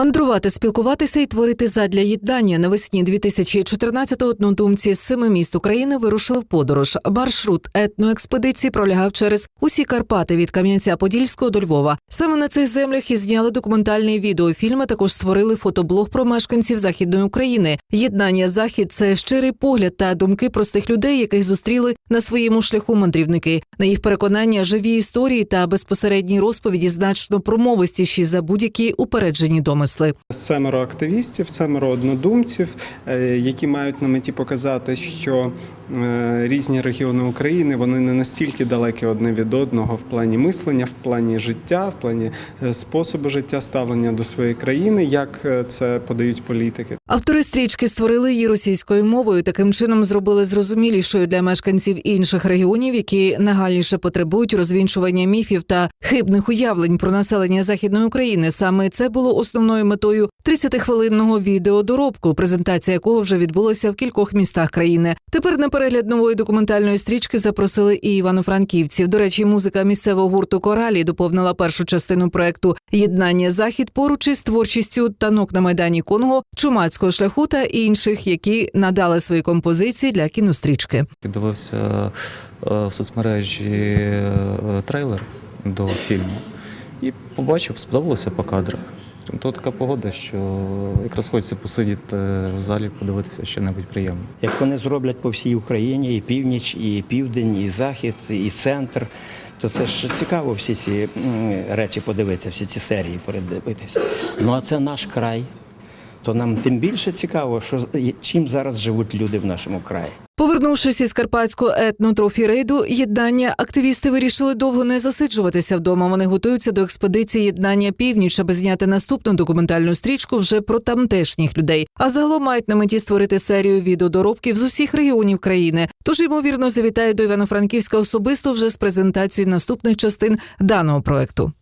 Мандрувати, спілкуватися і творити задля єднання навесні 2014-го однодумці з семи міст України вирушили в подорож. Маршрут етноекспедиції пролягав через усі Карпати від Кам'янця-Подільського до Львова. Саме на цих землях і зняли документальний відеофільм. а Також створили фотоблог про мешканців західної України. Єднання захід це щирий погляд та думки простих людей, яких зустріли на своєму шляху мандрівники. На їх переконання, живі історії та безпосередні розповіді значно промовистіші за будь-які упереджені домисли. Семеро активістів, семеро однодумців, е, які мають на меті показати, що різні регіони України вони не настільки далекі одне від одного в плані мислення, в плані життя, в плані е, способу життя, ставлення до своєї країни, як е, це подають політики. Автори стрічки створили її російською мовою. Таким чином зробили зрозумілішою для мешканців інших регіонів, які нагальніше потребують розвінчування міфів та хибних уявлень про населення західної України. Саме це було основною метою 30-хвилинного відеодоробку, презентація якого вже відбулася в кількох містах країни. Тепер на перегляд нової документальної стрічки запросили і івано-франківців. До речі, музика місцевого гурту Коралі доповнила першу частину проекту Єднання захід поруч із творчістю танок на майдані Конго, чумацького шляху та інших, які надали свої композиції для кінострічки. Дивився е, в соцмережі е, трейлер до фільму і побачив, сподобалося по кадрах. То така погода, що якраз хочеться посидіти в залі, подивитися що небудь приємне. Як вони зроблять по всій Україні, і північ, і південь, і захід, і центр, то це ж цікаво всі ці речі подивитися, всі ці серії передивитися. Ну а це наш край. То нам тим більше цікаво, що чим зараз живуть люди в нашому краї. Повернувшись із карпатського етнотрофі-рейду єднання, активісти вирішили довго не засиджуватися вдома. Вони готуються до експедиції єднання північ, аби зняти наступну документальну стрічку вже про тамтешніх людей. А загалом мають на меті створити серію відеодоробків з усіх регіонів країни. Тож ймовірно завітають до Івано-Франківська особисто вже з презентацією наступних частин даного проекту.